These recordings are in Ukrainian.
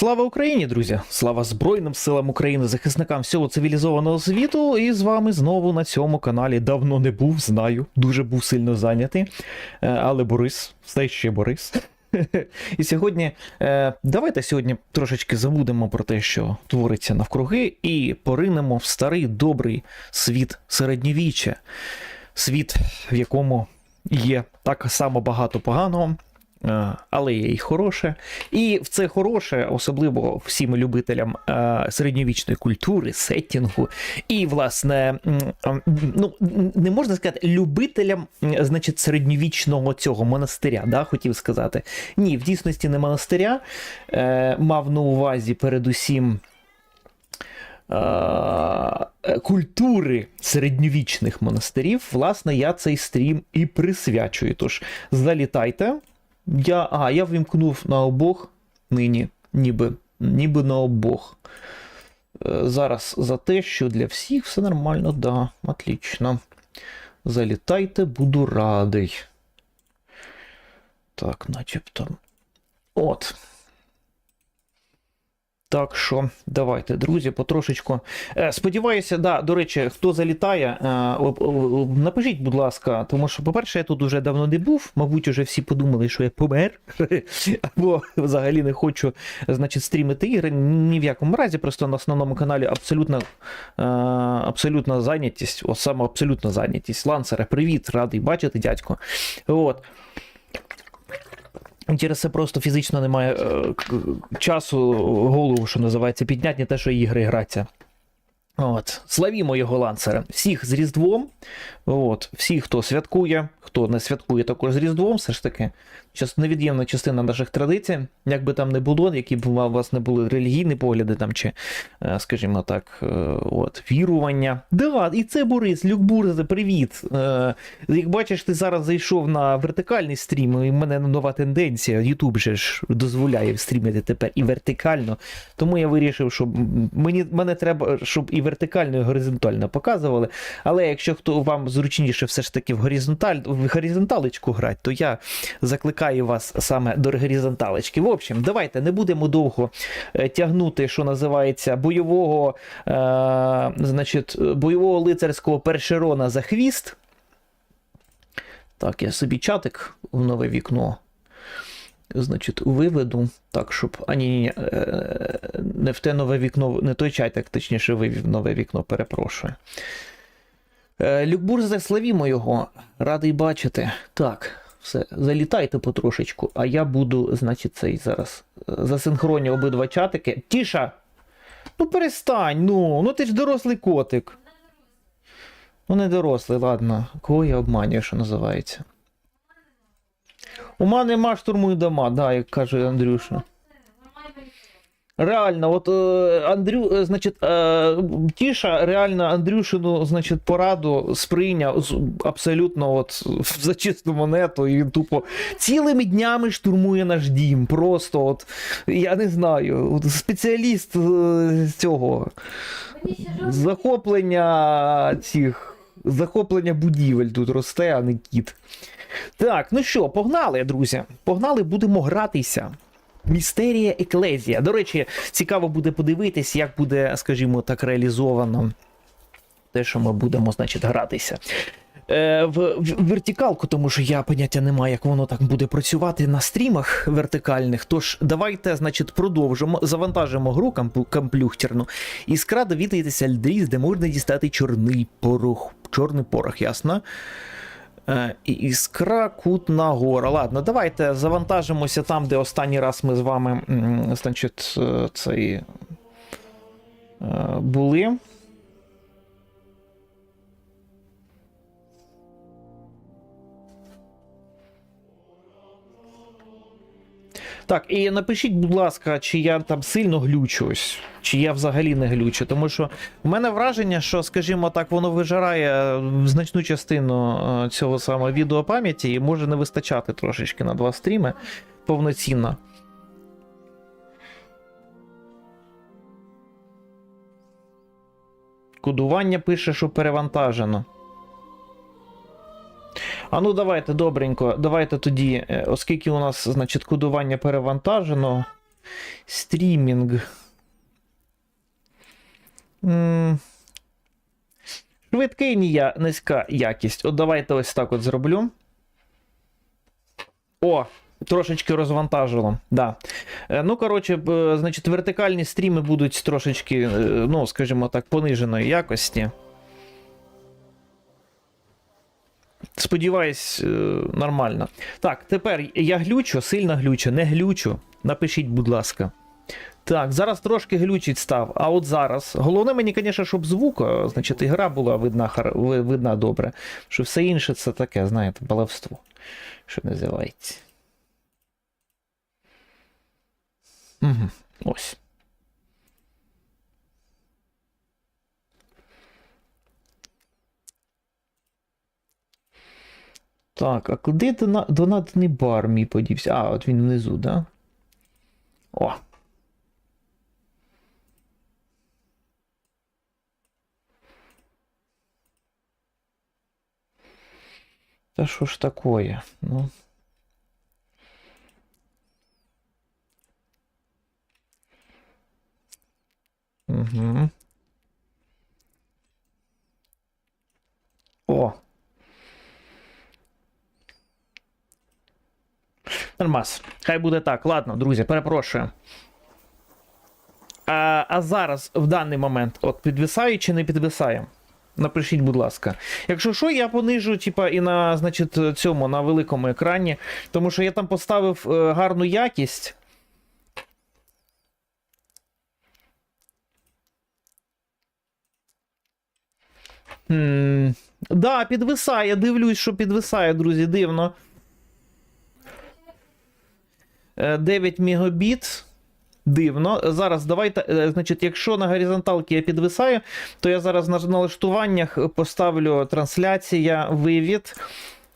Слава Україні, друзі! Слава Збройним силам України, захисникам всього цивілізованого світу. І з вами знову на цьому каналі давно не був, знаю. Дуже був сильно зайнятий. Е, Але Борис, все ще Борис. І сьогодні е, давайте сьогодні трошечки забудемо про те, що твориться навкруги, і поринемо в старий добрий світ середньовіччя. Світ, в якому є так само багато поганого, але є і хороше. І в це хороше, особливо всім любителям е, середньовічної культури, сеттінгу, і, власне, ну, не можна сказати, любителям, значить, середньовічного цього монастиря, да, хотів сказати. Ні, в дійсності не монастиря. Е, мав на увазі передусім. е, Культури середньовічних монастирів, власне, я цей стрім і присвячую. Тож залітайте. Я, а, я вимкнув на обох нині, ніби, ніби на обох. Е, Зараз за те, що для всіх все нормально, да, отлично. Залітайте, буду радий. Так, начебто. От. Так що, давайте, друзі, потрошечку. Е, Сподіваюся, да, до речі, хто залітає, е, о- о- напишіть, будь ласка, тому що, по-перше, я тут уже давно не був. Мабуть, уже всі подумали, що я помер, або взагалі не хочу, значить, стрімити ігри. Ні в якому разі, просто на основному каналі абсолютно, е, абсолютна зайнятість, от саме абсолютна зайнятість. Лансере, привіт, радий бачити, дядько. От. Через це просто фізично немає е, часу голову, що називається, підняти, не те, що ігри граться. От. Славімо його ланцера. Всіх з Різдвом. От. Всі, хто святкує, хто не святкує також з Різдвом, все ж таки, невід'ємна частина наших традицій, як би там не було, які б у вас не були релігійні погляди там, чи, е, скажімо так, е, от, вірування. Да, і це Борис, Люкбурзе, привіт. Е, Як бачиш, ти зараз зайшов на вертикальний стрім, і в мене нова тенденція. Ютуб же ж дозволяє стрімити тепер і вертикально. Тому я вирішив, що мені мене треба, щоб і вертикально, і горизонтально показували. Але якщо хто вам зручніше все ж таки в горизонталь в горизонталечку грати, то я закликаю вас саме до горизонталечки. В общем, давайте не будемо довго е, тягнути, що називається, бойового, е, значить, бойового лицарського першерона за хвіст. Так, я собі чатик в нове вікно. Значить, виведу. Так, щоб. А ні, ні, е, не в те нове вікно, не той чатик, точніше, вивів нове вікно, перепрошую. Е, Люкбурзе, славімо його. Радий бачити. Так, все, залітайте потрошечку, а я буду, значить, цей зараз е, засинхроню обидва чатики. Тіша! Ну перестань, ну, ну ти ж дорослий котик. Ну, не дорослий, ладно. Кого я обманюю, що називається? Ума нема і дома, да, як каже Андрюша. Реально, от е, Андрю, е, значить, е, Тіша реально Андрюшину, значить, пораду сприйняв абсолютно от за чисту монету, і він тупо цілими днями штурмує наш дім. Просто от, я не знаю, от спеціаліст з цього захоплення цих. Захоплення будівель тут росте, а не кіт. Так, ну що, погнали, друзі. Погнали, будемо гратися. Містерія Еклезія. До речі, цікаво буде подивитись, як буде, скажімо так, реалізовано те, що ми будемо, значить, гратися. Е, в, в вертикалку, тому що я поняття не маю, як воно так буде працювати на стрімах вертикальних. Тож давайте, значить, продовжимо, завантажимо гру кампу- комплюхтерну. Іскра довідається Альдріс, де можна дістати чорний порох. Чорний порох, ясно? Е, Іскра Кутна гора. Ладно, давайте завантажимося там, де останній раз ми з вами значить, е, цей, е, були. Так, і напишіть, будь ласка, чи я там сильно глючусь, чи я взагалі не глючу. Тому що в мене враження, що, скажімо так, воно вижирає е, значну частину е, цього самого відеопам'яті і може не вистачати трошечки на два стріми повноцінно. Кодування пише, що перевантажено. А ну давайте, добренько, давайте тоді, е, оскільки у нас, значить, кодування перевантажено. Стрімінг. Швидкий нія, низька якість. От давайте ось так от зроблю. О, трошечки розвантажило. Да. Е, Ну, коротше, значить, вертикальні стріми будуть трошечки, е, ну, скажімо так, пониженої якості. Сподіваюсь, е, нормально. Так, тепер я глючу, сильно глючу, не глючу. Напишіть, будь ласка. Так, зараз трошки глючить став, а от зараз. Головне мені, звісно, щоб звук, е, значить, ігра була видна, видна добре. Що все інше це таке, знаєте, баловство. Що називається. Угу, ось. Так, а куди дона- донатний бар мій подівся? А, от він внизу, да? О. Та що ж такое? Ну. Угу. О. Нормас. Хай буде так. Ладно, друзі, перепрошую. А, а зараз, в даний момент, от підвисає чи не підвисає? Напишіть, будь ласка. Якщо що, я понижу, типа, і на, значить, цьому, на великому екрані, тому що я там поставив е, гарну якість. Хм, да, підвисає, дивлюсь, що підвисає, друзі, дивно. Е, 9 мегабіт. Дивно. Зараз давайте, е, значить, якщо на горизонталці я підвисаю, то я зараз на налаштуваннях поставлю трансляція, вивід.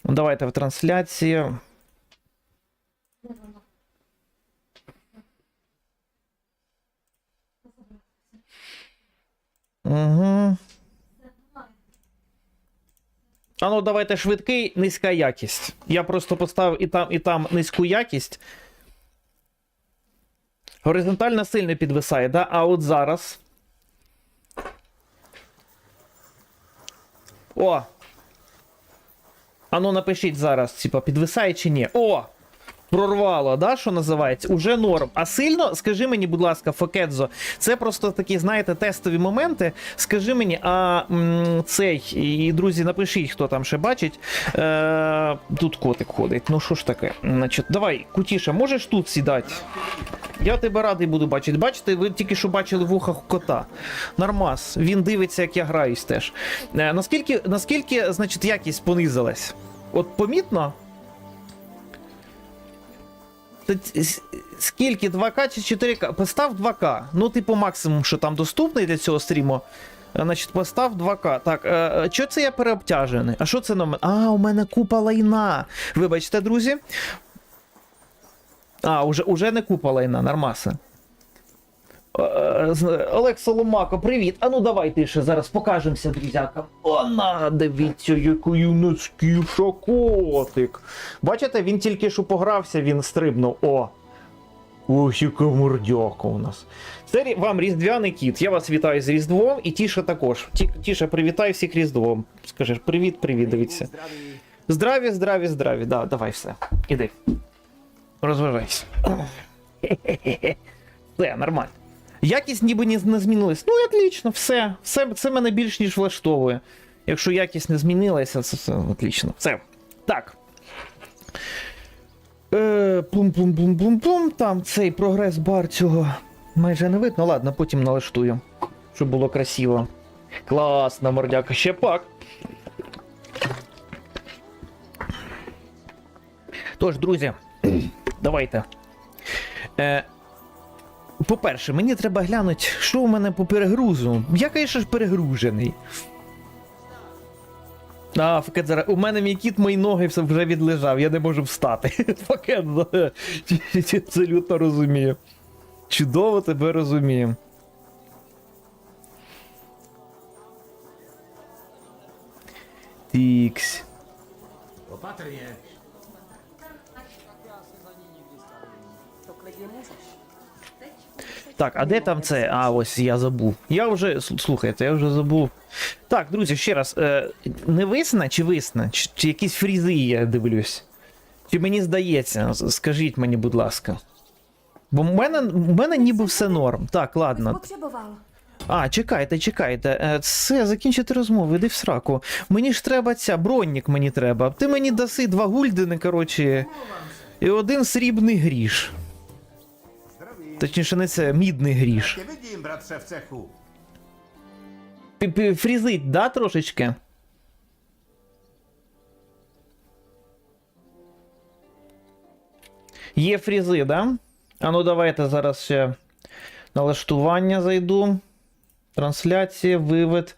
Давайте в трансляцію. Угу. А ну, давайте швидкий, низька якість. Я просто поставив і там, і там низьку якість. Горизонтально сильно підвисає, да? А от зараз. О! Ану, напишіть зараз, типа, підвисає чи ні. О! Прорвало, да, що називається? Уже норм. А сильно, скажи мені, будь ласка, Фокедзо, це просто такі, знаєте, тестові моменти. Скажи мені, а м, цей, і друзі, напишіть, хто там ще бачить. Е, тут котик ходить. Ну що ж таке? Значить, давай, кутіша, можеш тут сідати? Я тебе радий буду бачити. Бачите, ви тільки що бачили в ухах кота. Нормас. Він дивиться, як я граюсь теж. Е, наскільки, наскільки, значить, якість понизилась? От помітно? Скільки 2К чи 4К? Постав 2К. Ну, типу, максимум, що там доступний для цього стріму. Е, Значить, постав 2К. Так, е, що це я переобтяжений? А що це на мене? А, у мене купа лайна. Вибачте, друзі. А, уже, уже не купа лайна, нормаса. Е, з- Олег Соломако, привіт. А ну давай ти ще зараз покажемося, друзякам. Она, дивіться, який насківша котик. Бачите, він тільки що погрався, він стрибнув. О! Ось яка мордяка у нас. Це вам різдвяний кіт. Я вас вітаю з Різдвом і Тіша також. Ті- Тіша, привітай всіх Різдвом. Скажеш привіт, привіт, дивіться. Здраві, здраві, здраві. Да, давай все. Іди. Розважайся. Все, нормально. Якість ніби не, змінилась. Ну, отлично, все. все. Це мене більш ніж влаштовує. Якщо якість не змінилася, це все отлично. Все. Так. Е, Пум-пум-пум-пум-пум. Там цей прогрес бар цього майже не видно. Ладно, потім налаштую. Щоб було красиво. Класно, мордяка. Ще пак. Тож, друзі, давайте. Е, по-перше, мені треба глянути, що у мене по перегрузу. Я, звісно ж, перегружений. А, Факет. У мене мій кіт, мої ноги вже відлежав, я не можу встати. Факет, абсолютно розумію. Чудово тебе розумію. Тікс. Opatrně. Так, а де там це? А, ось я забув. Я вже. Слухайте, я вже забув. Так, друзі, ще раз. Е, не висна чи висна? Чи, чи якісь фрізи я дивлюсь? Чи мені здається? Скажіть мені, будь ласка. Бо в мене, в мене ніби все норм. Так, ладно. А, чекайте, чекайте. Це закінчити розмову, іди в сраку. Мені ж треба ця, бронник мені треба. Ти мені даси два гульдени, коротше, і один срібний гріш. Точніше, не це, мідний гріш. Пі- пі- Фрізить, да, трошечки? Є фрізи, да? А ну давайте зараз ще налаштування зайду. Трансляція, вивід.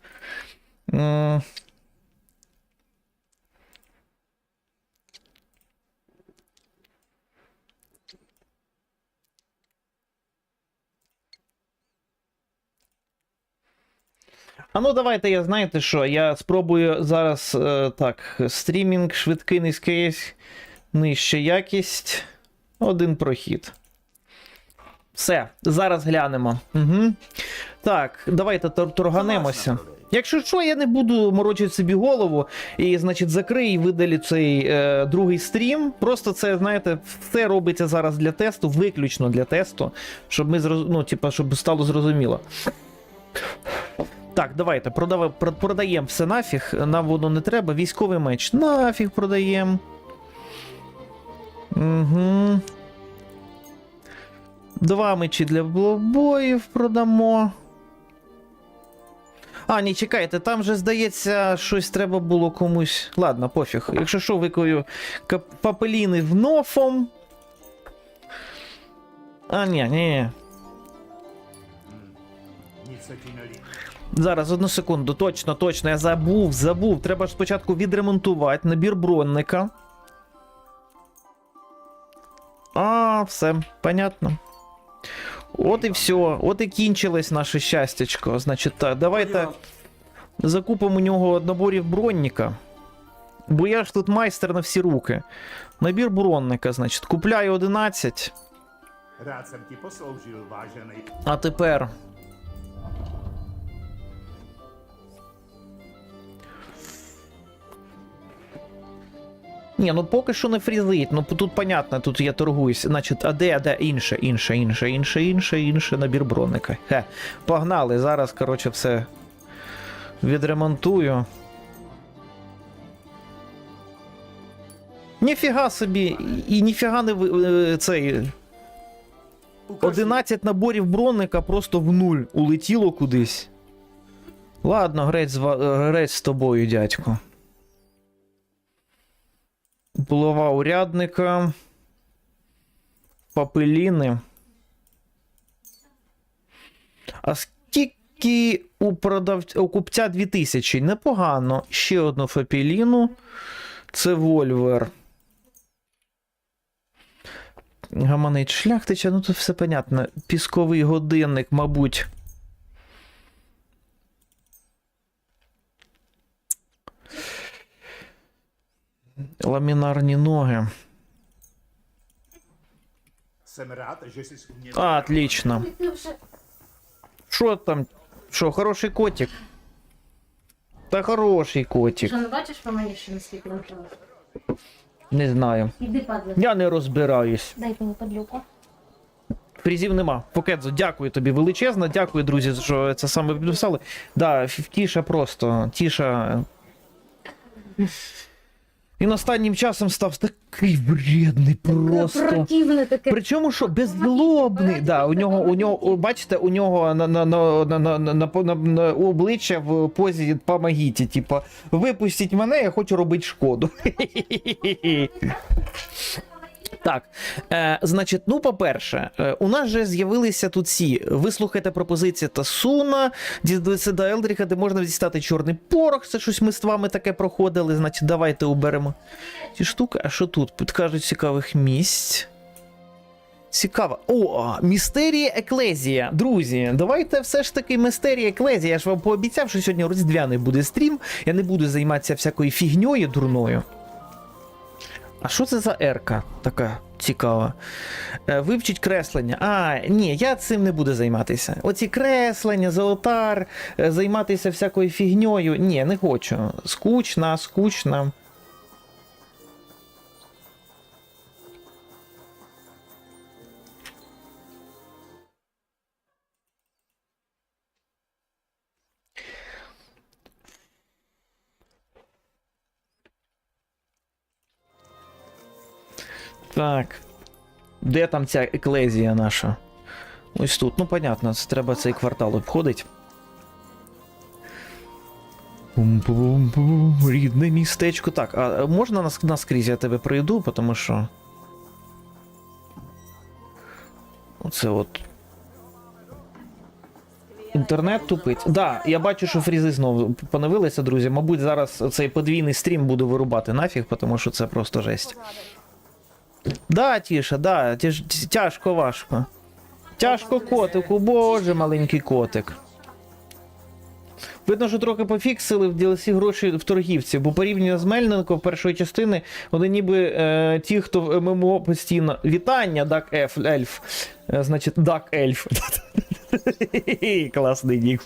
А ну давайте я знаєте що, я спробую зараз е, так, стрімінг, швидкий низький, нижча якість. Один прохід. Все, зараз глянемо. Угу. Так, давайте тор- торганемося. Якщо що, я не буду морочити собі голову і, значить, закрию і видалю цей е, другий стрім. Просто це, знаєте, все робиться зараз для тесту, виключно для тесту, щоб ми зроз... ну, типа, щоб стало зрозуміло. Так, давайте продав... продаємо все нафіг. Нам воно не треба. Військовий меч нафіг продаємо. Угу. Два мечі для блобоїв продамо. А, ні, чекайте, там же, здається, щось треба було комусь. Ладно, пофіг. Якщо що, викою папеліни в нофом. А, ні, ні. Зараз одну секунду, точно, точно, я забув, забув. Треба ж спочатку відремонтувати набір бронника. А, все, понятно. От і все, от і кінчилось наше щастячко. Значить так, давайте закупимо у нього наборів бронника. Бо я ж тут майстер на всі руки. Набір бронника, значить, купляю 11. Rád jsem ti posloužil, vážený. А тепер. Ні, ну поки що не фрізить. Ну тут понятно, тут я торгуюсь. Значить, а де, а де інше, інше, інше, інше, інше, інше набір броника. Хе. Погнали. Зараз, коротше, все відремонтую. Ніфіга собі, і ніфіга не е, цей. 11 наборів бронника просто в нуль улетіло кудись. Ладно, грець з, е, грець з тобою, дядько. Булава урядника. Папеліни. А скільки у, продав... у купця 2000? Непогано. Ще одну фапеліну. Це Вольвер. Гаманець шляхтича, ну тут все понятно. Пісковий годинник, мабуть. Ламінарні ноги. А, отлично. Що там? Що, хороший котик? Та хороший котик. Що не бачиш по мені, що наскільки навчилась? Не знаю. Іди. Я не розбираюсь. Дай мені падлюку. Фрізів нема. Покедзо, дякую тобі величезно. Дякую, друзі, що це саме підписали. Да, тіша просто. Тіша. Він останнім часом став такий вредний просто. Противне таке. Причому що беззлобний. Да, у нього, у нього, бачите, у нього на, на, на, на, на, на, на, обличчя в позі помогіть, типу, випустіть мене, я хочу робити шкоду. Так, е, значить, ну, по-перше, е, у нас же з'явилися тут ці. Ви слухаєте пропозиції Тасуна, Дідвеседа Елдріха, де можна дістати чорний порох. Це щось ми з вами таке проходили. Значить, давайте уберемо ці штуки. А що тут? Підкажуть цікавих місць. Цікаво. О, містерія Еклезія. Друзі, давайте все ж таки містерія Еклезія. Я ж вам пообіцяв, що сьогодні різдвяний буде стрім. Я не буду займатися всякою фігньою дурною. А що це за ерка така цікава? Е, Вивчить креслення. А, ні, я цим не буду займатися. Оці креслення, золотар, е, займатися всякою фігньою. Ні, не хочу. Скучно, скучно. Так. Де там ця еклезія наша? Ось тут. Ну, понятно, це треба цей квартал обходить. Бум-бум-бум, Рідне містечко. Так, а можна нас, наскрізь я тебе пройду, тому що. Оце от. Інтернет тупить. Да, я бачу, що фрізи знову поновилися, друзі. Мабуть, зараз цей подвійний стрім буду вирубати нафіг, тому що це просто жесть. Да, Тіша, да, тяж, тяжко важко. Тяжко котику, боже, маленький котик. Видно, що трохи пофіксили в DLC гроші в торгівці, бо порівняно з Мельненко першої частини, вони ніби е, ті, хто в ММО постійно. Вітання, Дак Еф, Ельф. Е, значить, Дак Ельф. Класний нік.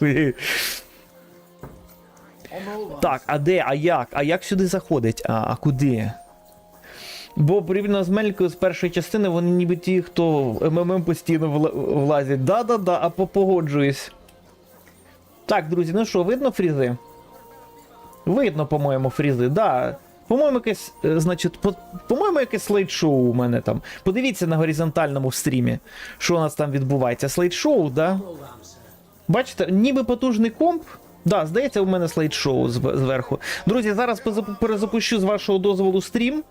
Так, а де, а як? А як сюди заходить? А, а куди? Бо порівняно з Мелькою з першої частини, вони ніби ті, хто в МММ постійно влазять. Да-да-да, а по- погоджуюсь. Так, друзі, ну що, видно фрізи? Видно, по-моєму, фрізи, да. По-моєму, якесь, е, значить, по- по-моєму, якесь слайд-шоу у мене там. Подивіться на горизонтальному стрімі, що у нас там відбувається. Слайд-шоу, да? Бачите, ніби потужний комп. Да, здається, у мене слайд-шоу зверху. Друзі, зараз перезапущу з вашого дозволу стрім.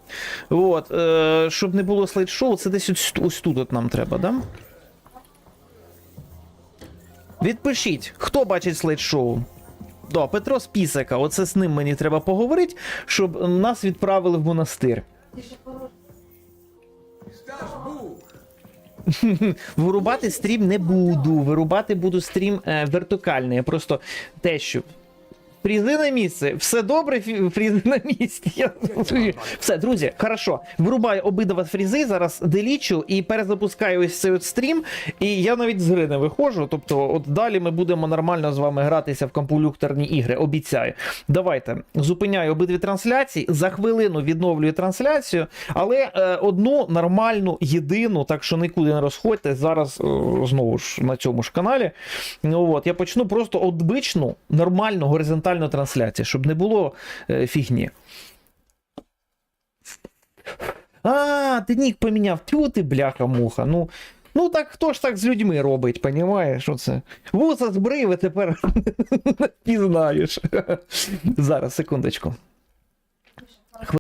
От, е, щоб не було слайд-шоу, це десь ось, ось тут от нам треба, да? Відпишіть, хто бачить слайд-шоу? Да, Петро Спісака, оце з ним мені треба поговорити, щоб нас відправили в монастир. Вирубати стрім не буду. Вирубати буду стрім е, вертикальний. Я просто те, що. Фрізи на місце, все добре, фрізи на місці. Я... Все, друзі, хорошо. Вирубаю обидва фрізи, зараз делічу і перезапускаю ось цей от стрім. І я навіть з гри не виходжу. Тобто, от далі ми будемо нормально з вами гратися в компулюкторні ігри. Обіцяю. Давайте зупиняю обидві трансляції. За хвилину відновлюю трансляцію, але е, одну нормальну, єдину, так що нікуди не розходьте. Зараз е, знову ж на цьому ж каналі. Ну, от, я почну просто обичну, нормальну горизонтальну трансляцію, щоб не було е, фігні. А, ти нік поміняв. Тю ти, бляха-муха. Ну, ну так хто ж так з людьми робить, понімаєш? Що це? Вуса збриви тепер не пізнаєш. Зараз, секундочку.